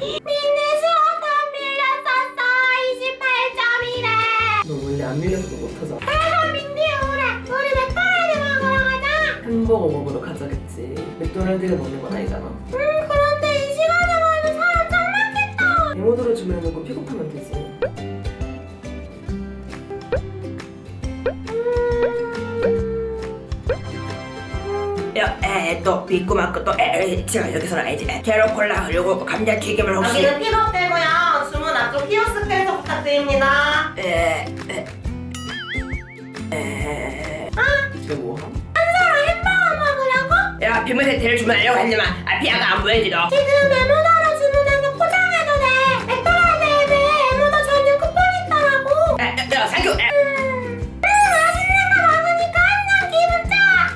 민는 수업은 밀렸었어 28점이래 너 원래 안 밀렸어 못하잖아 그래서 민디 우리 우리 맥도날드 먹으러 가자 햄버거 먹으러 가자 그치 맥도날드가 먹는 건 아니잖아 음 그런데 이 시간에 가면 사람 짱 많겠다 메모드로 주문해놓고 픽업하면 되지 에또 미꾸만큼 또 에, 제가 여기서는 알지 에, 제로콜라 그리고 감자튀김을 혹시 여기는 픽업 되고요. 주문 앞쪽 키오스크에서 부탁드립니다. 에, 에, 에. 아, 최고. 뭐 한사랑 햄버거 먹으려고? 야 비문 세트를 주문하려고 했지만 아 피아가 안 보여지 너 지금 메모더로 주문해서 포장해도 돼. 맥도날드에 대해 메모더 전용 쿠폰이 있더라고. 에, 에, 야, 상규 에,